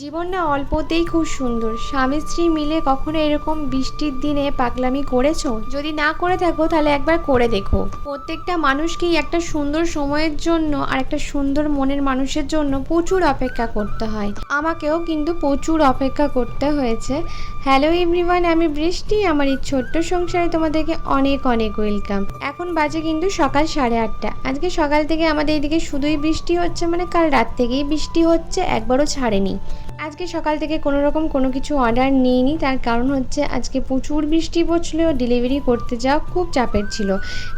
জীবন না অল্পতেই খুব সুন্দর। স্বামী স্ত্রী মিলে কখনো এরকম বৃষ্টির দিনে পাগলামি করেছ? যদি না করে থাকো, তাহলে একবার করে দেখো। প্রত্যেকটা মানুষকেই একটা সুন্দর সময়ের জন্য আর একটা সুন্দর মনের মানুষের জন্য প্রচুর অপেক্ষা করতে হয়। আমাকেও কিন্তু প্রচুর অপেক্ষা করতে হয়েছে। হ্যালো এভরিওয়ান আমি বৃষ্টি। আমার এই ছোট্ট সংসারে তোমাদেরকে অনেক অনেক ওয়েলকাম এখন বাজে কিন্তু সকাল সাড়ে আটটা। আজকে সকাল থেকে আমাদের এইদিকে শুধুই বৃষ্টি হচ্ছে মানে কাল রাত থেকেই বৃষ্টি হচ্ছে, একবারও ছাড়েনি। আজকে সকাল থেকে কোনো রকম কোনো কিছু অর্ডার নিইনি। তার কারণ হচ্ছে আজকে প্রচুর বৃষ্টি পড়ছিল ডেলিভারি করতে যাওয়া খুব চাপের ছিল।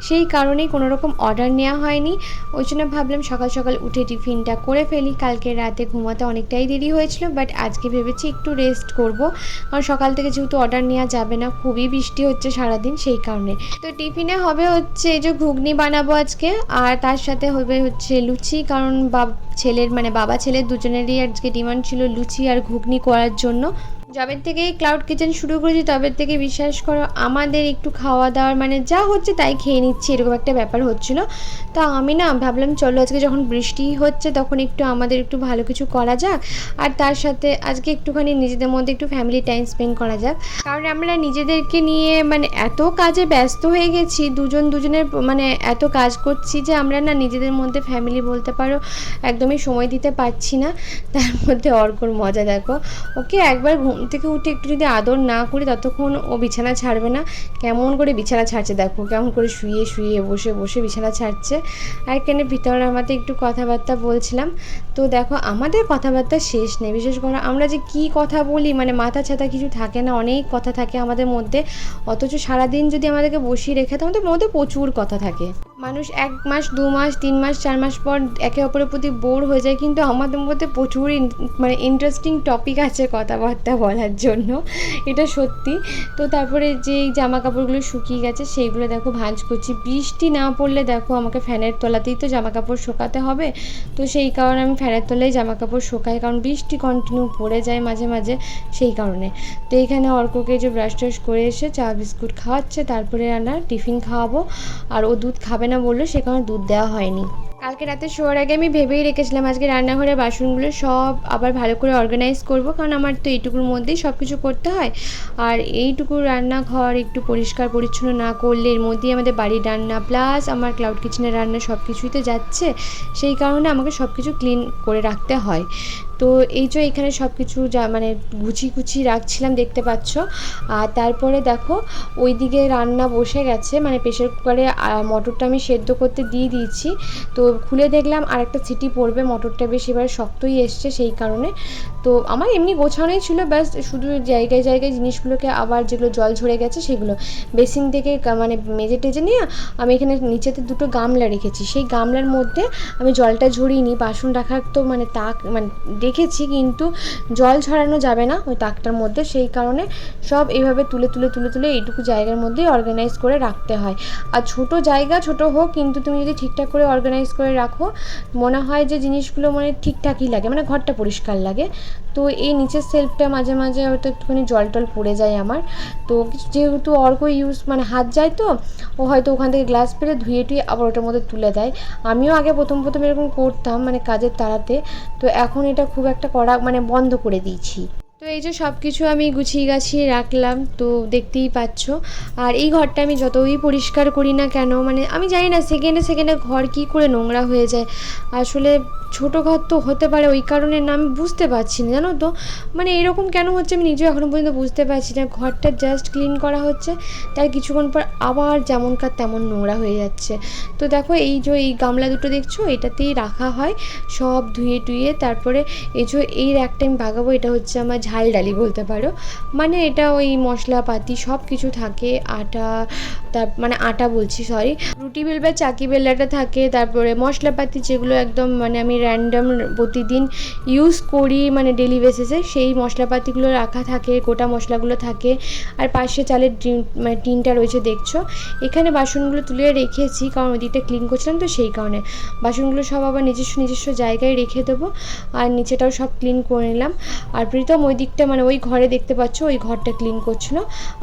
সেই কারণেই কোনো রকম অর্ডার নেওয়া হয়নি। ওই জন্য ভাবলাম সকাল সকাল উঠে টিফিনটা করে ফেলি। কালকে রাতে ঘুমাতে অনেকটাই দেরি হয়েছিল বাট আজকে ভেবেছি একটু রেস্ট করব। কারণ সকাল থেকে যেহেতু অর্ডার নেওয়া যাবে না, খুবই বৃষ্টি হচ্ছে সারাদিন সেই কারণে। তো টিফিনে হবে হচ্ছে এই যে ঘুগনি বানাবো আজকে, আর তার সাথে হবে হচ্ছে লুচি, কারণ বাব ছেলের মানে বাবা ছেলের দুজনেরই আজকে ডিমান্ড ছিল লুচি আর ঘুগনি করার জন্য। যবের থেকে ক্লাউড কিচেন শুরু করেছি তবে থেকে বিশ্বাস করো, আমাদের একটু খাওয়া দাওয়ার মানে যা হচ্ছে তাই খেয়ে নিচ্ছি, এরকম একটা ব্যাপার হচ্ছিল। তা আমি না ভাবলাম, চলো আজকে যখন বৃষ্টি হচ্ছে তখন একটু আমাদের একটু ভালো কিছু করা যাক, আর তার সাথে আজকে একটুখানি নিজেদের মধ্যে একটু ফ্যামিলি টাইম স্পেন্ড করা যাক। আমরা নিজেদেরকে নিয়ে মানে এত কাজে ব্যস্ত হয়ে গেছি, দুজন দুজনের মানে এত কাজ করছি যে আমরা না নিজেদের মধ্যে ফ্যামিলি বলতে পারো একদমই সময় দিতে পারছি না। তার মধ্যে অর্কর মজা দেখো। ওকে একবার ঘুম থেকে উঠে একটু যদি আদর না করি ততক্ষণ ও বিছানা ছাড়বে না। কেমন করে বিছানা ছাড়ছে দেখো, কেমন করে শুয়ে শুয়ে বসে বসে বিছানা ছাড়ছে। আর এখানে ভিতরে আমাদের একটু কথাবার্তা বলছিলাম। তো দেখো আমাদের কথাবার্তা শেষ নেই। বিশেষ করে আমরা যে কি কথা বলি মানে মাথা ছাতা কিছু থাকে না, অনেক কথা থাকে আমাদের মধ্যে, অথচ সারাদিন যদি আমাদেরকে বসিয়ে রেখে তো আমাদের মধ্যে প্রচুর কথা থাকে। মানুষ এক মাস, দু মাস, তিন মাস, চার মাস পর একে অপরের প্রতি বোর হয়ে যায়। কিন্তু আমাদের মধ্যে প্রচুর মানে ইন্টারেস্টিং টপিক আছে কথাবার্তা বলার জন্য। এটা সত্যি। তো তারপরে যে জামা কাপড়গুলো শুকিয়ে গেছে, সেইগুলো দেখো ভাঁজ করছি। বৃষ্টি না পড়লে দেখো আমাকে ফ্যানের তলাতেই তো জামা কাপড় শোকাতে হবে। তো সেই কারণে আমি ফ্যানের তলায় জামা কাপড় শোকাই। কারণ বৃষ্টি কন্টিনিউ পড়ে যায় মাঝে মাঝে সেই কারণে। তো এইখানে অর্ককে যে ব্রাশ ট্রাশ করে এসে চা বিস্কুট খাওয়াচ্ছে। তারপরে রান্না টিফিন খাওয়াবো। আর ও দুধ খাবে না বলল সেখানে দুধ দেওয়া হয়নি। কালকে রাতে শোয়ার আগে আমি ভেবেই রেখেছিলাম আজকে রান্নাঘরের বাসনগুলো সব আবার ভালো করে অর্গানাইজ করব, কারণ আমার তো এইটুকুর মধ্যেই সব কিছু করতে হয়। আর এইটুকু রান্নাঘর একটু পরিষ্কার পরিচ্ছন্ন না করলে এর মধ্যেই আমাদের বাড়ির রান্না প্লাস আমার ক্লাউড কিচেনের রান্না সব কিছুই তো যাচ্ছে, সেই কারণে আমাকে সব কিছু ক্লিন করে রাখতে হয়। তো এই যে এখানে সব কিছু যা মানে গুছিয়ে গুছিয়ে রাখছিলাম, দেখতে পাচ্ছ। আর তারপরে দেখো, ওইদিকে রান্না বসে গেছে মানে প্রেশার কুকারে মটরটা আমি সেদ্ধ করতে দিয়ে দিয়েছি। তো খুলে দেখলাম আর একটা সিটি পড়বে, মোটরটা বেশ এবার শক্তই এসছে সেই কারণে। তো আমার এমনি গোছানোই ছিল, ব্যাস শুধু জায়গায় জায়গায় জিনিসগুলোকে আবার যেগুলো জল ঝরে গেছে সেগুলো। বেসিন থেকে মানে মেজে টেজে নিয়ে আমি এখানে নিচেতে দুটো গামলা রেখেছি। সেই গামলার মধ্যে আমি জলটা ঝরিয়ে নিই বাসন রাখার তো মানে তাক মানে রেখেছি কিন্তু জল ছড়ানো যাবে না ওই তাকটার মধ্যে। সেই কারণে সব এইভাবে তুলে তুলে তুলে তুলে এইটুকু জায়গার মধ্যেই অর্গানাইজ করে রাখতে হয়। আর ছোট জায়গা ছোট হোক, কিন্তু তুমি যদি ঠিকঠাক করে অর্গানাইজ করে রাখো। মনে হয় যে জিনিসগুলো মানে ঠিকঠাকই লাগে মানে ঘরটা পরিষ্কার লাগে। তো এই নিচের সেলফটা মাঝে মাঝে হয়তো একটুখানি জল টল পড়ে যায় আমার। তো যেহেতু অর্ক ইউজ মানে হাত যায় তো, ও হয়তো ওখান থেকে গ্লাস পেরে ধুয়ে টুয়ে আবার ওটার মধ্যে তুলে দেয়। আমিও আগে প্রথম প্রথম এরকম করতাম মানে কাজের তাড়াতে। তো এখন এটা খুব একটা করা মানে বন্ধ করে দিয়েছি। তো এই যে সব কিছু আমি গুছিয়ে গাছিয়ে রাখলাম, তো দেখতেই পাচ্ছ। আর এই ঘরটা আমি যতই পরিষ্কার করি না কেন মানে আমি জানি না সেকেন্ডে সেকেন্ডে ঘর কী করে নোংরা হয়ে যায়। আসলে ছোটো ঘর তো হতে পারে, ওই কারণে না আমি বুঝতে পারছি না, জানো তো? মানে এরকম কেন হচ্ছে আমি নিজেও এখনও পর্যন্ত বুঝতে পারছি না। ঘরটা জাস্ট ক্লিন করা হচ্ছে তার কিছুক্ষণ পর আবার যেমনকার তেমন নোংরা হয়ে যাচ্ছে। তো দেখো এই যে এই গামলা দুটো দেখছ, এটাতেই রাখা হয়। সব ধুয়ে টুয়ে তারপরে এই যে এই র্যাকটা আমি বাগাবো, এটা হচ্ছে আমার ঝাল ডালি বলতে পারো। মানে এটা ওই মশলাপাতি সব কিছু থাকে আটা তার মানে আটা বলছি সরি রুটি বেলবার চাকি বেল্লাটা থাকে, তারপরে মশলাপাতি যেগুলো একদম মানে আমি র্যান্ডম প্রতিদিন ইউজ করি মানে ডেলি বেসিসে সেই মশলাপাতিগুলো রাখা থাকে, গোটা মশলাগুলো থাকে। আর পাশে চালের মানে টিনটা রয়েছে, দেখছ? এখানে বাসনগুলো তুলে রেখেছি, কারণ ওই দিকটা ক্লিন করছিলাম তো সেই কারণে। বাসনগুলো সব আবার নিজস্ব নিজস্ব জায়গায় রেখে দেবো, আর নিচেটাও সব ক্লিন করে নিলাম। আর প্রীতম, ওই দিকটা মানে ওই ঘরে দেখতে পাচ্ছ, ওই ঘরটা ক্লিন করছিল,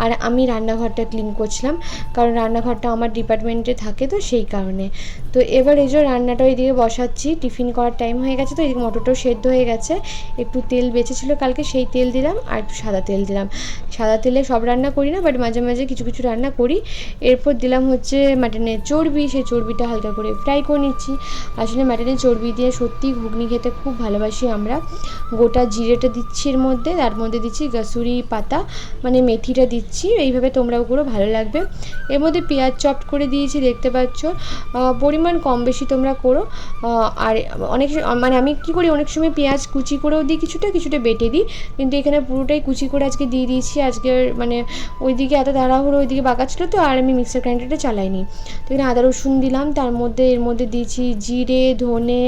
আর আমি রান্নাঘরটা ক্লিন করছিলাম। কারণ রান্নাঘরটা আমার ডিপার্টমেন্টে থাকে তো সেই কারণে। তো এবার এই যে রান্নাটা ওইদিকে বসাচ্ছি টিফিন করার টাইম হয়ে গেছে তো, এদিকে মটরটাও সেদ্ধ হয়ে গেছে। একটু তেল বেঁচেছিল কালকে, সেই তেল দিলাম আর একটু সাদা তেল দিলাম। সাদা তেলে সব রান্না করি না বাট মাঝে মাঝে কিছু কিছু রান্না করি। এরপর দিলাম হচ্ছে মাটনের চর্বি, সেই চর্বিটা হালকা করে ফ্রাই করে নিচ্ছি। আসলে মাটনের চর্বি দিয়ে সত্যি ঘুগনি খেতে খুব ভালোবাসি আমরা। গোটা জিরেটা দিচ্ছি এর মধ্যে, তার মধ্যে দিচ্ছি গাসুরি পাতা মানে মেথিটা দিচ্ছি। এইভাবে তোমরাও করো, ভালো লাগবে। এর মধ্যে পেঁয়াজ চপ করে দিয়েছি, দেখতে পাচ্ছ। পরিমাণ কম বেশি তোমরা করো। আর অনেক মানে আমি কি করি, অনেক সময় পেঁয়াজ কুচি করেও দিই, কিছুটা কিছুটা বেটে দিই। কিন্তু এখানে পুরোটাই কুচি করে আজকে দিয়ে দিয়েছি। আজকে মানে ওইদিকে এত তাড়াহুড়ো ওইদিকে বাঁকা ছিল তো, আর আমি মিক্সার গ্রাইন্ডারটা চালাইনি। তো এখানে আদা, রসুন দিলাম। তার মধ্যে, এর মধ্যে দিয়েছি জিরে, ধনে,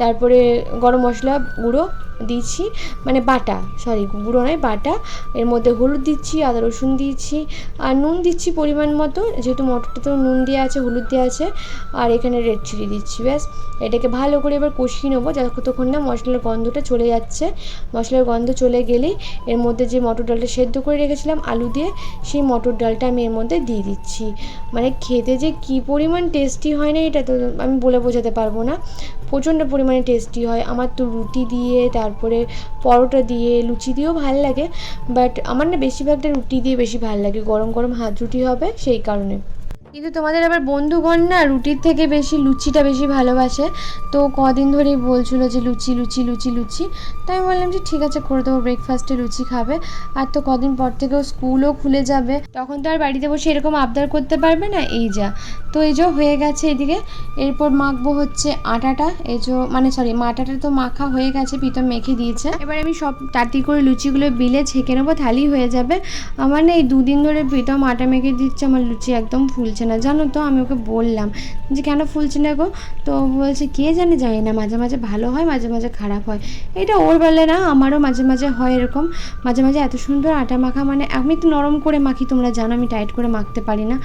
তারপরে গরম মশলা গুঁড়ো। দিয়েছি মানে বাটা সরি গুঁড়ো নয়, বাটা। এর মধ্যে হলুদ দিচ্ছি, আদা রসুন দিয়েছি আর নুন দিচ্ছি পরিমাণ মতো, যেহেতু মটরটা তো নুন দেওয়া আছে, হলুদ দেওয়া আছে, আর এখানে রেড চিলি দিচ্ছি, ব্যাস। এটাকে ভালো করে এবার কষিয়ে নেব, যতক্ষণ না মশলার গন্ধটা চলে যাচ্ছে। মশলার গন্ধ চলে গেলেই এর মধ্যে যে মটর ডালটা সেদ্ধ করে রেখেছিলাম আলু দিয়ে, সেই মটর ডালটা আমি এর মধ্যে দিয়ে দিচ্ছি। মানে খেতে যে কী পরিমাণ টেস্টি হয় না এটা তো আমি বলে বোঝাতে পারব না। প্রচণ্ড পরিমাণে টেস্টি হয়। আমার তো রুটি দিয়ে, তারপরে পরোটা দিয়ে, লুচি দিয়েও ভালো লাগে। বাট আমার না বেশিরভাগটা রুটি দিয়ে বেশি ভালো লাগে। গরম গরম হাত রুটি হবে সেই কারণে। কিন্তু তোমাদের আবার বন্ধুগণ না রুটির থেকে বেশি লুচিটা বেশি ভালোবাসে। তো কদিন ধরেই বলছিল যে লুচি লুচি লুচি লুচি। তাই আমি বললাম যে ঠিক আছে, করে দেবো ব্রেকফাস্টে লুচি খাবে। আর তো কদিন পর থেকেও স্কুলও খুলে যাবে। তখন তো আর বাড়িতে বসে এরকম আবদার করতে পারবে না এই যা। তো এই যে হয়ে গেছে এদিকে। এরপর মাখবো হচ্ছে আটাটা। এই যে মানে সরি মাটাটা তো মাখা হয়ে গেছে, প্রীতম মেখে দিয়েছে। এবার আমি সব তাড়াতাড়ি করে লুচিগুলো বিলে ছেঁকে নেব, থালি হয়ে যাবে। আমার না এই দুদিন ধরে প্রীতম আটা মেখে দিচ্ছে, আমার লুচি একদম ফুলছে। না। জানো তো, আমি ওকে বললাম যে, কেন ফুলছে না গো? তো বলছে, কে জানে, জানি না। মাঝে মাঝে ভালো হয়, মাঝে মাঝে খারাপ হয়। এটা ওর বেলে না, আমারও মাঝে মাঝে হয় এরকম। মাঝে মাঝে এত সুন্দর আটা মাখা মানে আমি তো নরম করে মাখি, তোমরা জানো, আমি টাইট করে মাখতে পারি না।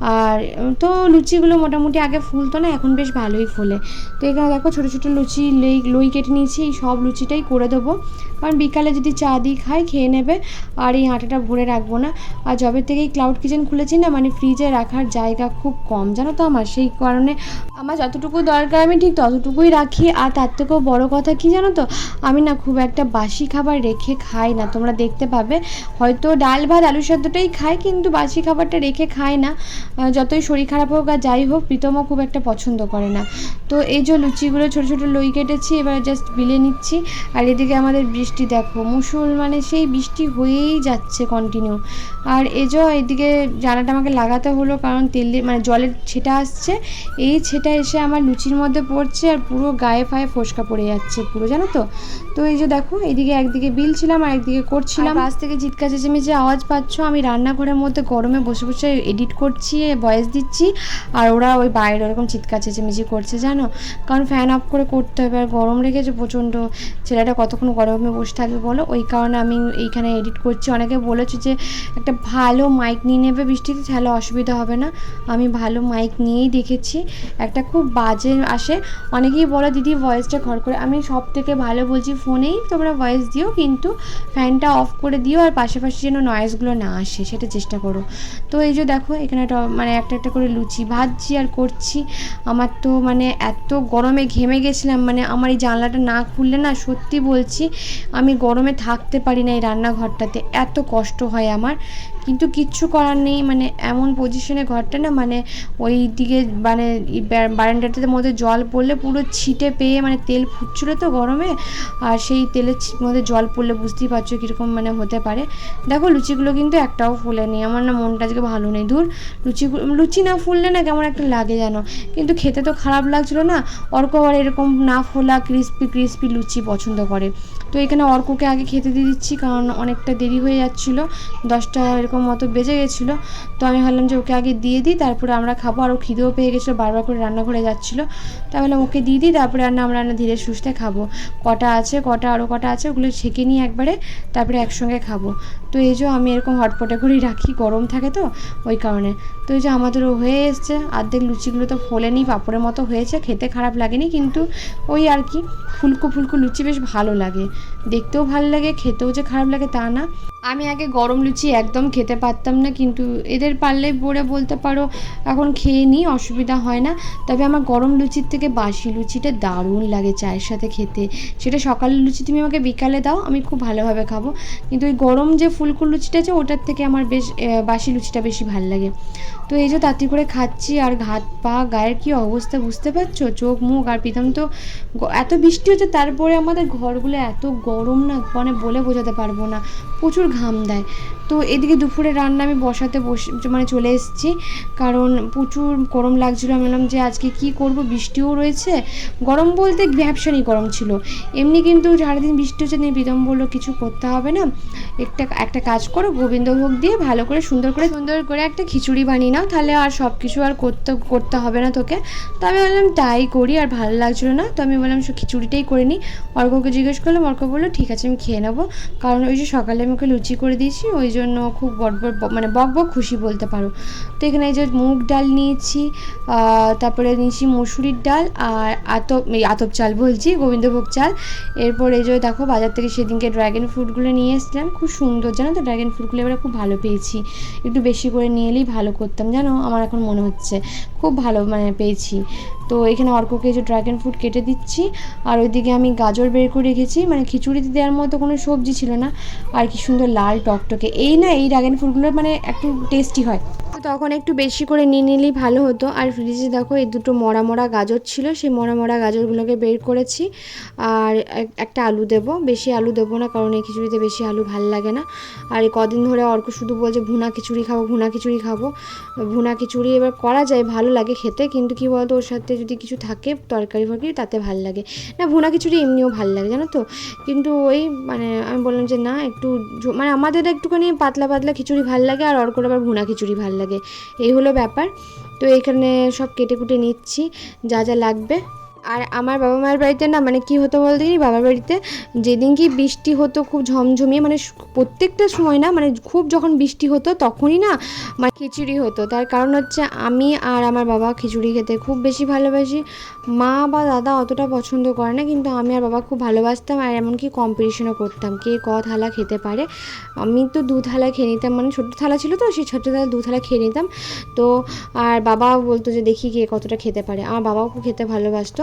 আর তো লুচিগুলো মোটামুটি আগে ফুলতো না, এখন বেশ ভালোই ফোলে। তো এখানে দেখো, ছোটো ছোটো লুচি, লই লই কেটে নিয়েছি, এই সব লুচিটাই করে দেবো। কারণ বিকালে যদি চা দিই, খাই, খেয়ে নেবে। আর এই আটাটা ভরে রাখব না। আর যবে থেকেই ক্লাউড কিচেন খুলেছি না মানে ফ্রিজে রাখার জায়গা খুব কম, জানো তো আমার? সেই কারণে আমার যতটুকু দরকার আমি ঠিক ততটুকুই রাখি। আর তার থেকেও বড় কথা কি জানো তো? আমি না খুব একটা বাসি খাবার রেখে খাই না। তোমরা দেখতে পাবে। হয়তো ডাল ভাত আলু সেদ্ধটাই খাই, কিন্তু বাসি খাবারটা রেখে খাই না। যতই শরীর খারাপ হোক আর যাই হোক, প্রীতমও খুব একটা পছন্দ করে না। তো এই যে লুচিগুলো ছোটো ছোটো লই কেটেছি, এবার জাস্ট বিলে নিচ্ছি। আর এদিকে আমাদের বৃষ্টি, দেখো মুসুল মানে সেই বৃষ্টি হয়েই যাচ্ছে কন্টিনিউ আর যে এদিকে জানাটা আমাকে লাগাতে হলো, কারণ তেল দিয়ে মানে জলের ছেটা আসছে, এই ছেটা এসে আমার লুচির মধ্যে পড়ছে আর পুরো গায়ে ফায়ে ফোসকা পড়ে যাচ্ছে পুরো, জানো তো? তো এই যে দেখো এইদিকে একদিকে বিলছিলাম, আর একদিকে করছিলাম। পাশ থেকে চিৎকার চেঁচেমেচি আওয়াজ পাচ্ছ, আমি রান্নাঘরের মধ্যে গরমে বসে বসে এডিট করছি ভয়েস দিচ্ছি, আর ওরা ওই বাইরে ওরকম চিৎকার চেঁচেমেচি করছে, জানো? কারণ ফ্যান অফ করে করতে হবে, আর গরম রেখেছে প্রচণ্ড। ছেলেটা কতক্ষণ গরমে বসে থাকবে বলো? ওই কারণে আমি এইখানে এডিট করছি। অনেকে বলেছে যে একটা ভালো মাইক নিয়ে নেবে, বৃষ্টিতে তাহলে অসুবিধা হবে না। আমি ভালো মাইক নিয়েই দেখেছি। একটা খুব বাজে আসে। অনেকেই বলে, দিদি ভয়েসটা ঘর করে। আমি সব থেকে ভালো বলছি, ফোনেই তোমরা ভয়েস দিও, কিন্তু ফ্যানটা অফ করে দিও আর পাশাপাশি যেন নয়েজগুলো না আসে, সেটা চেষ্টা করো। তো এই যে দেখো, এখানে একটা মানে একটা একটা করে লুচি ভাজছি আর করছি। আমার তো মানে এত গরমে ঘেমে গেছিলাম মানে আমার এই জানলাটা না খুললে না সত্যি বলছি, আমি গরমে থাকতে পারি না এই রান্নাঘরটাতে। এত কষ্ট হয় আমার। কিন্তু কিচ্ছু করার নেই মানে এমন পজিশনে ঘরটা না মানে ওই দিকে মানে বারান্দাটাতে মধ্যে জল পড়লে পুরো ছিটে পেয়ে মানে তেল ফুটছিল তো গরমে, আর সেই তেলের মধ্যে জল পড়লে বুঝতেই পারছ কীরকম মানে হতে পারে। দেখো লুচিগুলো কিন্তু একটাও ফুলেনি, আমার না মনটা আজকে ভালো নেই। ধুর লুচিগুলো লুচি না ফুললে না কেমন একটা লাগে যেন। কিন্তু খেতে তো খারাপ লাগছিল না, অর্ক আবার এরকম না ফোলা ক্রিস্পি ক্রিস্পি লুচি পছন্দ করে। তো এখানে অর্ককে আগে খেতে দিয়ে দিচ্ছি, কারণ অনেকটা দেরি হয়ে যাচ্ছিল, দশটা এরকম মতো বেজে গেছিল। তো আমি ভাবলাম যে ওকে আগে দিয়ে দিই, তারপরে আমরা খাব, আর ও খিদেও পেয়ে গেছিল, বারবার করে রান্নাঘরে যাচ্ছিল। তাই ভাবলাম ওকে দিয়ে দিই, তারপরে রান্না আমরা রান্না ধীরে সুস্থে খাব। কটা আছে, কটা আরও কটা আছে, ওগুলো ছেঁকে নিয়ে একবারে, তারপরে একসঙ্গে খাব। তো এই যে আমি এরকম হটপটে করেই রাখি, গরম থাকে তো, ওই কারণে। তো এই যে আমাদেরও হয়ে এসছে অর্ধেক লুচিগুলো তো ফোলেনি পাঁপড়ের মতো হয়েছে, খেতে খারাপ লাগেনি, কিন্তু ওই আর কি, ফুলকো ফুলকো লুচি বেশ ভালো লাগে। দেখতেও ভালো লাগে খেতেও যে খারাপ লাগে তা না। আমি আগে গরম লুচি একদম খেতে পারতাম না, কিন্তু এদের পারলে পরে বলতে পারো এখন খেয়ে নিই, অসুবিধা হয় না। তবে আমার গরম লুচির থেকে বাসি লুচিটা দারুণ লাগে চায়ের সাথে খেতে। সেটা সকালের লুচি তুমি আমাকে বিকালে দাও, আমি খুব ভালোভাবে খাব। কিন্তু ওই গরম যে ফুলকো লুচিটা আছে, ওটার থেকে আমার বেশ বাসি লুচিটা বেশি ভালো লাগে। তো এই যে তাড়াতাড়ি করে খাচ্ছি, আর ঘাত পা, গায়ের কী অবস্থা বুঝতে পারছ? চোখ, মুখ, আর প্রীতম তো এত বৃষ্টি হচ্ছে, তারপরে আমাদের ঘরগুলো এত গরম না মানে বলে বোঝাতে পারব না। প্রচুর ঘাম দেয়। তো এদিকে দুপুরে রান্না আমি বসাতে বসে মানে চলে এসেছি। কারণ প্রচুর গরম লাগছিল। আমি বললাম যে আজকে কি করব? বৃষ্টিও রয়েছে। গরম বলতে ভ্যাপসানি গরম ছিল। এমনি কিন্তু সারাদিন বৃষ্টি হচ্ছে নিয়ে প্রীতম বলল, কিছু করতে হবে না। একটা একটা কাজ করো, গোবিন্দভোগ দিয়ে ভালো করে, সুন্দর করে সুন্দর করে একটা খিচুড়ি বানিয়ে নাও। তাহলে আর সব কিছু আর করতে করতে হবে না তোকে। তো আমি বললাম তাই করি, আর ভালো লাগছিল না। তো আমি বললাম খিচুড়িটাই করে নিই অর্ককে জিজ্ঞেস করলাম অর্ক বলল, ঠিক আছে, আমি খেয়ে নেব। কারণ ওই যে সকালে আমি ওকে লুচি করে দিয়েছি, ওই জন্য খুব বড় মানে বক বক খুশি বলতে পারো। তো এখানে এই যে মুগ ডাল নিয়েছি তারপরে নিয়েছি মুসুরির ডাল আর আতপ আতপ চাল বলছি, গোবিন্দভোগ চাল। এরপর এই যে দেখো বাজার থেকে সেদিনকে ড্র্যাগন ফ্রুটগুলো নিয়ে এসেছিলাম, খুব সুন্দর, জানো তো? ড্র্যাগন ফ্রুটগুলো এবারে খুব ভালো পেয়েছি। একটু বেশি করে নিয়ে এলেই ভালো করতাম, জানো? আমার এখন মনে হচ্ছে, খুব ভালো মানে পেয়েছি। তো এখানে অর্ককে যে ড্রাগন ফ্রুট কেটে দিচ্ছি, আর ওইদিকে আমি গাজর বের করে রেখেছি মানে খিচুড়িতে দেওয়ার মতো কোনো সবজি ছিল না। আর কি সুন্দর লাল টকটকে এই না, এই ড্রাগন ফ্রুটগুলো মানে একটু টেস্টি হয়। তো তখন একটু বেশি করে নিয়ে নিলেই ভালো হতো। আর ফ্রিজে দেখো, এই দুটো মরা মরা গাজর ছিল, সেই মরা মরা গাজরগুলোকে বের করেছি। আর একটা আলু দেব। বেশি আলু দেবো না, কারণ এই খিচুড়িতে বেশি আলু ভালো লাগে না। আর এই কদিন ধরে অর্ক শুধু বলছে, ভুনা খিচুড়ি খাব, ভুনা খিচুড়ি খাব। ভুনা খিচুড়ি এবার করা যায়, ভালো লাগে খেতে। কিন্তু কি বলতো, ওর সাথে যদি কিছু থাকে, তরকারি ফরকারি, তাতে ভালো লাগে। না, ভুনা খিচুড়ি এমনিও ভালো লাগে, জানো তো? কিন্তু ওই মানে আমি বললাম যে, না, একটু মানে আমাদের একটুখানি পাতলা পাতলা খিচুড়ি ভালো লাগে আর অর্কর আবার ভুনা খিচুড়ি ভালো লাগে। এই হলো ব্যাপার। তো এখানে সব কেটে কুটে নিচ্ছি, যা যা লাগবে। আর আমার বাবা মায়ের বাড়িতে না মানে কি হতো বলতে কি বাবার বাড়িতে যেদিন কি বৃষ্টি হতো, খুব ঝমঝমিয়ে মানে প্রত্যেকটা সময় না মানে খুব যখন বৃষ্টি হতো তখনই না মানে খিচুড়ি হতো। তার কারণ হচ্ছে আমি আর আমার বাবা খিচুড়ি খেতে খুব বেশি ভালোবাসি। মা বা দাদা অতটা পছন্দ করে না, কিন্তু আমি আর বাবা খুব ভালোবাসতাম আর এমনকি কম্পিটিশনও করতাম কে ক থালা খেতে পারে। আমি তো দু থালা খেয়ে নিতাম মানে ছোটো থালা ছিল তো, সেই ছোটো থালা দু থালা খেয়ে নিতাম। তো আর বাবা বলতো যে, দেখি কে কতটা খেতে পারে। আমার বাবাও খুব খেতে ভালোবাসতো।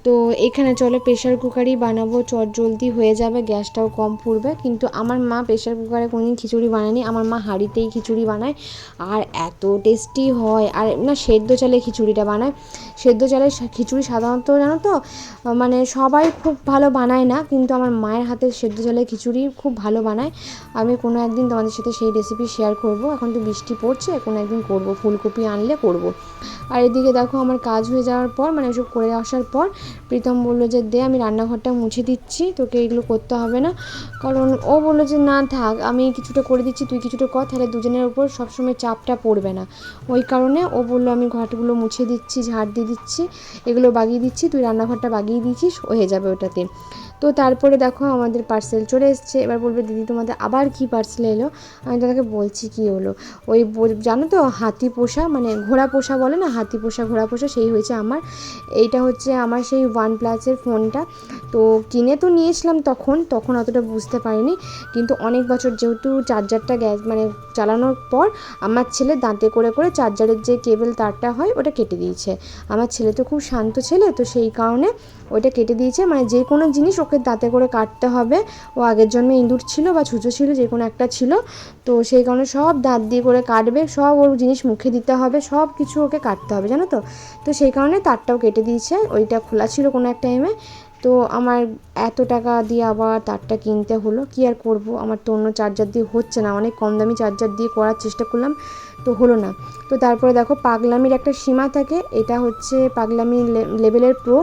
তো এখানে চলো প্রেশার কুকারই বানাবো, চট জলদি হয়ে যাবে, গ্যাসটাও কম পুড়বে। কিন্তু আমার মা প্রেশার কুকারে কোনোদিন খিচুড়ি বানায়নি, আমার মা হাঁড়িতেই খিচুড়ি বানায়। আর এত টেস্টি হয়। আর না, সেদ্ধ চালে খিচুড়িটা বানায়। সেদ্ধ চালে খিচুড়ি সাধারণত জানো তো মানে সবাই খুব ভালো বানায় না, কিন্তু আমার মায়ের হাতের সেদ্ধ চালের খিচুড়ি খুব ভালো বানায়। আমি কোনো একদিন তোমাদের সাথে সেই রেসিপি শেয়ার করব। এখন তো বৃষ্টি পড়ছে, কোনো একদিন করব, ফুলকপি আনলে করব। আর এদিকে দেখো আমার কাজ হয়ে যাওয়ার পর মানে ওসব করে আসার পর প্রীতম বলল যে, দে, আমি রান্নাঘরটা মুছে দিচ্ছি, তোকে এগুলো করতে হবে না। কারণ ও বলল যে, না, থাক, আমি কিছুটা করে দিচ্ছি, তুই কিছুটা কর, তাহলে দুজনের উপর সবসময় চাপটা পড়বে না। ওই কারণে ও বলল, আমি ঘরগুলো মুছে দিচ্ছি, ঝাড় দিয়ে দিচ্ছি, এগুলো বাগিয়ে দিচ্ছি, তুই রান্নাঘরটা বাগিয়ে দিচ্ছিস হয়ে যাবে ওটাতে। তো তারপরে দেখো আমাদের পার্সেল চলে এসছে। এবার বলবে, দিদি, তোমাদের আবার কি পার্সেল এলো? আমি তোমাকে বলছি কি হলো। ওই জানো তো, হাতি পোষা মানে ঘোড়া পোষা বলে না? হাতি পোষা, ঘোড়া পোষা, সেই হয়েছে আমার। এইটা হচ্ছে আমার সেই ওয়ান প্লাসের ফোনটা তো কিনে তো নিয়েছিলাম তখন তখন অতটা বুঝতে পারিনি। কিন্তু অনেক বছর যেহেতু চার্জারটা গ্যাস মানে চালানোর পর আমার ছেলে দাঁতে করে করে চার্জারের যে কেবল তারটা হয়, ওটা কেটে দিয়েছে। আমার ছেলে তো খুব শান্ত ছেলে, তো সেই কারণে ওইটা কেটে দিয়েছে। মানে যে কোনো জিনিস ওকে দাঁতে করে কাটতে হবে। ও আগের জন্মে ইঁদুর ছিল বা ছুঁচো ছিল, যে কোনো একটা ছিল। তো সেই কারণে সব দাঁত দিয়ে করে কাটবে, সব ওর জিনিস মুখে দিতে হবে, সব কিছু ওকে কাটতে হবে, জানো তো? তো সেই কারণে তারটাও কেটে দিয়েছে, ওইটা খোলা ছিল কোনো এক টাইমে তো আমার এত টাকা দিয়ে আবার তারটা কিনতে হলো, কি আর করব? আমার তো অন্য চার্জার দিয়ে হচ্ছে না, অনেক কম দামি চার্জার দিয়ে করার চেষ্টা করলাম। তো হলো না। তো তারপরে দেখো পাগলামির একটা সীমা থাকে, এটা হচ্ছে পাগলামি লেভেলের প্রো।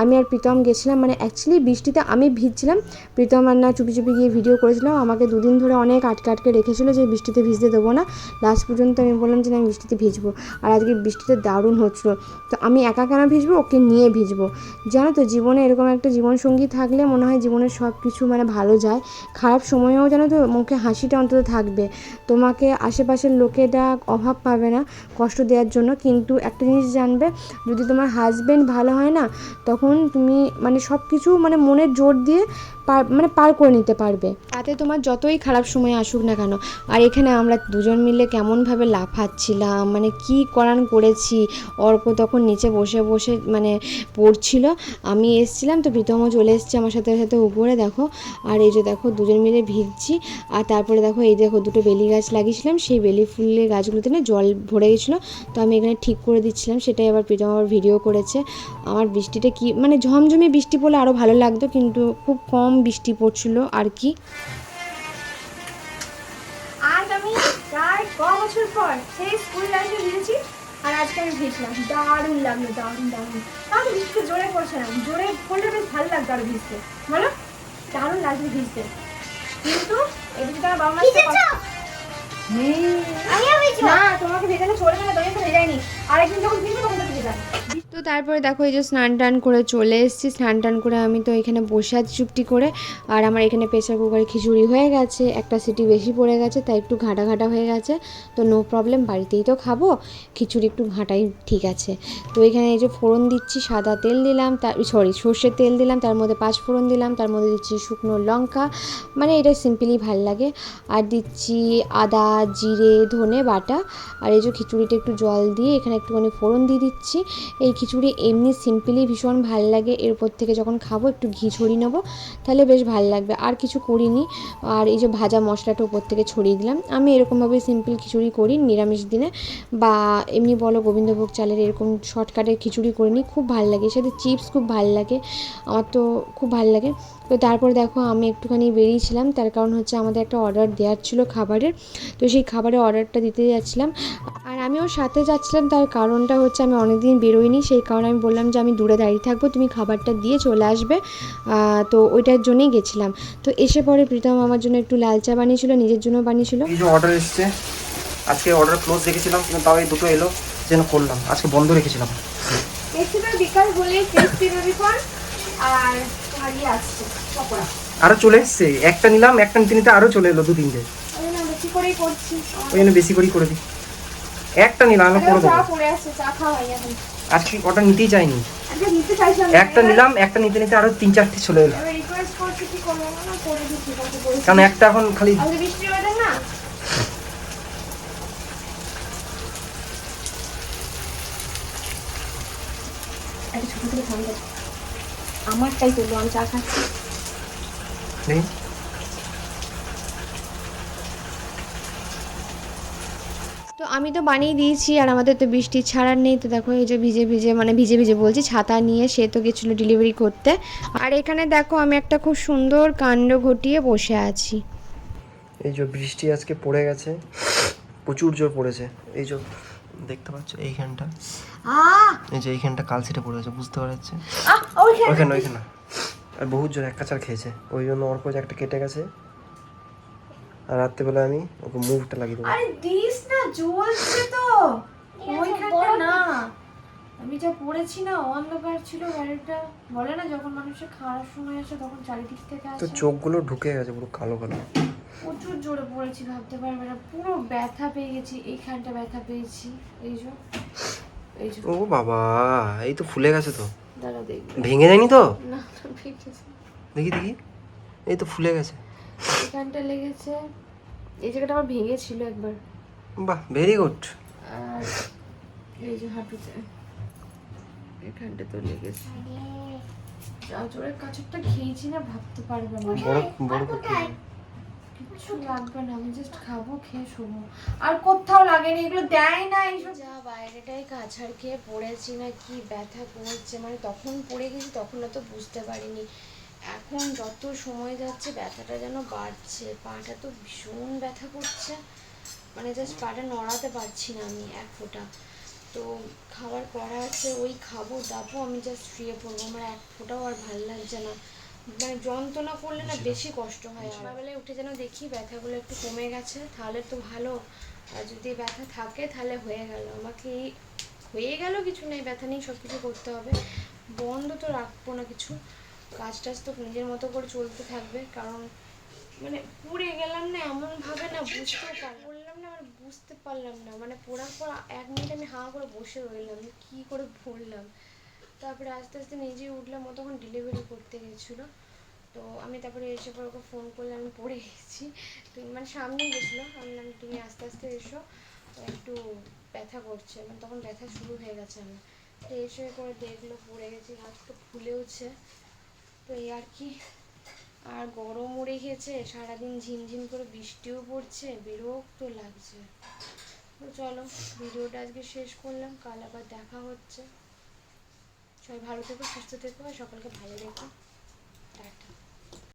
আমি আর প্রীতম গেছিলাম মানে অ্যাকচুয়ালি বৃষ্টিতে আমি ভিজছিলাম। প্রীতম আর না চুপি চুপি গিয়ে ভিডিও করেছিলাম আমাকে দুদিন ধরে অনেক আটকে আটকে রেখেছিল যে বৃষ্টিতে ভিজতে দেবো না। লাস্ট পর্যন্ত আমি বললাম যে না, আমি বৃষ্টিতে ভিজবো। আর আজকে বৃষ্টিতে দারুণ হচ্ছিল। তো আমি একা কেন ভিজবো? ওকে নিয়ে ভিজবো। জানো তো জীবনে এরকম একটা জীবনসঙ্গী থাকলে মনে হয় জীবনের সব কিছু মানে ভালো যায়। খারাপ সময়েও জানো তো মুখে হাসিটা অন্তত থাকবে। তোমাকে আশেপাশের লোকেরা অভাব পাবে না কষ্ট দেওয়ার জন্য। কিন্তু একটা জিনিস জানবে, যদি তোমার হাজবেন্ড ভালো হয় না, তখন তুমি মানে সব কিছু মানে মনের জোর দিয়ে পার মানে পার করে নিতে পারবে। তাতে তোমার যতই খারাপ সময় আসুক না কেন, আর এখানে আমরা দুজন মিলে কেমনভাবে লাফাচ্ছিলাম মানে কি করান করেছি, অর্ক তখন নিচে বসে বসে মানে পড়ছিল। আমি এসছিলাম তো প্রীতমও চলে এসছে আমার সাথে সাথে উপরে দেখো, আর এই যে দেখো দুজন মিলে ভিজছি, আর তারপরে দেখো এই দেখো দুটো বেলি গাছ লাগিয়েছিলাম, সেই বেলি ফুলের গাছগুলোতে না জল ভরে গেছিল। তো আমি এখানে ঠিক করে দিচ্ছিলাম সেটাই আবার প্রীতম আবার ভিডিও করেছে। আমার বৃষ্টিটা কি মানে ঝমঝমে বৃষ্টি পড়লে আরও ভালো লাগতো কিন্তু খুব কম বৃষ্টি পড়ছিল আর কি। আজ আমি প্রায় ক বছর পর সেই স্কুল লাইফে ভিজেছি আর আজকে আমি ভিজলাম। দারুণ লাগল দারুণ দারুণ। তাও তো বৃষ্টি জোরে পড়ছে না জোরে পড়লে বেশ ভালো লাগতো আর ভিজতে। বলো? দারুণ লাগবে ভিজতে। কিন্তু বাবা মা না তোমাকে ভেজানো চলবে না তুমি তো ভেজাইনি আরেকদিন যখন ফিরবে তখন তো ভেজাবে তো তারপরে দেখো এই যে স্নান টান করে চলে এসেছি। স্নান টান করে আমি তো এখানে বসে আছি চুপটি করে। আর আমার এখানে প্রেসার কুকারে খিচুড়ি হয়ে গেছে, একটা সিটি বেশি পড়ে গেছে, তাই একটু ঘাটা ঘাটা হয়ে গেছে। তো নো প্রবলেম বাড়িতেই তো খাব। খিচুড়ি একটু ঘাটাই ঠিক আছে। তো এখানে এই যে ফোড়ন দিচ্ছি, সাদা তেল দিলাম তার সরি সর্ষের তেল দিলাম, তার মধ্যে পাঁচ ফোড়ন দিলাম, তার মধ্যে দিচ্ছি শুকনো লঙ্কা। মানে এটা সিম্পলি ভালো লাগে। আর দিচ্ছি আদা, জিরে, ধনে বাটা। আর এই যে খিচুড়িটা একটু জল দিয়ে এখানে একটুখানি ফোড়ন দিয়ে দিচ্ছি। এই খিচুড়ি এমনি সিম্পলি ভীষণ ভালো লাগে। এরপর থেকে যখন খাব, একটু ঘি ছড়িয়ে নেব, তাহলে বেশ ভালো লাগবে। আর কিছু করিনি। আর এই যে ভাজা মশলাটা উপর থেকে ছড়িয়ে দিলাম। আমি এরকমভাবে সিম্পল খিচুড়ি করি নিরামিষ দিনে। বা এমনি বলো গোবিন্দভোগ চালের এরকম শর্টকাটের খিচুড়ি করে নিই খুব ভালো লাগে। এর সাথে চিপস খুব ভালো লাগে। আমার তো খুব ভালো লাগে। তো তারপর দেখো, আমি একটুখানি বেরিয়েছিলাম। তার কারণ হচ্ছে আমাদের একটা অর্ডার দেওয়ার ছিল খাবারের। তো সেই খাবারের অর্ডারটা দিতে যাচ্ছিলাম। আমি ওর সাথে যাচ্ছিলাম তার কারণটা হচ্ছে আমি অনেকদিন বেরোইনি সেই কারণে আমি বললাম যে আমি দূরে দাঁড়িয়ে থাকব তুমি খাবারটা দিয়ে চলে আসবে। তো ওইটার জন্যই গেছিলাম। তো এসে পরে প্রীতম আমার জন্য একটু লাল চা বানিয়েছিল নিজের জন্য বানিয়েছিল। এই যে অর্ডার এসছে আজকে অর্ডার ক্লোজ রেখেছিলাম কিন্তু তাও এই দুটো এলো যেন করলাম আজকে বন্ধ রেখেছিলাম। বিকাল বেবিকর্ন আর আসছে পকোড়া। আরও চলে এসছে একটা নিলাম একটা নিতে নিতে আরও চলে এলো দু তিনটে। ওই জন্য বেশি করেই করছি। ওই জন্য বেশি করেই করে দিই একটা নিলাম করে দেবো। আজকে অর্ডার নিতেই চাইনি। একটা নিলাম একটা নিতে নিতে আরও তিন চারটে চলে এলো। করব কারণ একটা এখন খালি আমারটাই করল আমি চা খাচ্ছি। তো আমি তো বানিয়ে দিয়েছি আর আমাদের তো বৃষ্টি ছাড়ার নেই তো দেখো এই যে ভিজে ভিজে মানে ভিজে ভিজে বলছি ছাতা নিয়ে সে তো গেছিল ডেলিভারি করতে। আর এখানে দেখো আমি একটা খুব সুন্দর কাণ্ড ঘটিয়ে বসে আছি। এই যে বৃষ্টি আজকে পড়ে গেছে প্রচুর জোর পড়েছে। এই যে দেখতে পাচ্ছ এইখানটা এই যে এইখানটা কালসিটা পড়ে গেছে বুঝতে পারছে? ওইখানে ওইখানে। আর বহুত জোর এক কাচার খেয়েছে ওই জন্য অর্ক একটা কেটে গেছে আর রাত্রেবেলা আমি ওকে মুভটা লাগিয়ে দেবো। আরে দিস না জ্বলছে তো। ওইখানটা না। আমি যা পড়েছি না অন্ধকার ছিল বাড়িটা বলে না যখন মানুষের খারাপ সময় আসে তখন চারিদিক থেকে আসে। তো চোখগুলো ঢুকে গেছে পুরো কালো কালো। প্রচুর জোরে পড়েছি ভাবতে পারবে না। পুরো ব্যথা পেয়ে গেছি এইখানটা ব্যথা পেয়েছি। এই যে এই যে। ও বাবা এই তো ফুলে গেছে তো। দাঁড়া দেখবে। ভেঙে যায়নি তো? না দেখি দেখি। এই তো ফুলে গেছে। এখানটা লেগেছে। এই জায়গাটা আমার ভেঙেছিল একবার। বাহ ভেরি গুড আর এই যে হাঁটুতে এখানটা তো লেগেছে। কাছরটা খেয়েছি না ভাবতে পারবে না। বড় বড় কিছু লাগবে না আমি জাস্ট খাব খেয়ে শোবো। আর কোথাও লাগেনি এগুলো দেয় না এইসব। যা বাইরেটাই কাছাড় খেয়ে পড়েছি না কি ব্যথা করছে মানে তখন পড়ে গেছি তখন অত বুঝতে পারিনি। এখন যত সময় যাচ্ছে ব্যথাটা যেন বাড়ছে পাটা তো ভীষণ ব্যথা করছে মানে জাস্ট পাটা নড়াতে পারছি না আমি এক ফোঁটা। তো খাবার করা আছে ওই খাব দাবো আমি জাস্ট শুয়ে পড়ব আমার এক ফোঁটাও আর ভালো লাগছে না। মানে যন্ত্রণা করলে না বেশি কষ্ট হয়। সকালবেলায় উঠে যেন দেখি ব্যথাগুলো একটু কমে গেছে তাহলে তো ভালো। আর যদি ব্যথা থাকে তাহলে হয়ে গেল। আমাকে হয়ে গেল কিছু নেই ব্যথা নেই সব কিছু করতে হবে। বন্ধ তো রাখব না কিছু। কাজ টাজ তো নিজের মতো করে চলতে থাকবে কারণ মানে পুড়ে গেলাম না এমন ভাবে না বুঝতে পারলাম বললাম না আর বুঝতে পারলাম না। মানে পড়ার পর এক মিনিট আমি হাঁ করে বসে রইলাম কি করে ভরলাম। তারপরে আস্তে আস্তে নিজে উঠলাম ও তখন ডেলিভারি করতে গেছিল। তো আমি তারপরে এসে পর ওকে ফোন করলে আমি পড়ে গেছি। তুমি মানে সামনেই গেছিল আমি বললাম তুমি আস্তে আস্তে এসো একটু ব্যথা করছে। মানে তখন ব্যথা শুরু হয়ে গেছে আমার। তো এসে করে দেখল পড়ে গেছি হাত তো ফুলেওছে তো এই আর কি। আর গরম উড়ে গেছে, সারাদিন ঝিমঝিম করে বৃষ্টিও পড়ছে, বিরক্ত লাগছে। তো চলো, ভিডিওটা আজকে শেষ করলাম, কাল আবার দেখা হচ্ছে। সবাই ভালো থেকো, সুস্থ থেকো, আর সকলকে ভালো রেখো।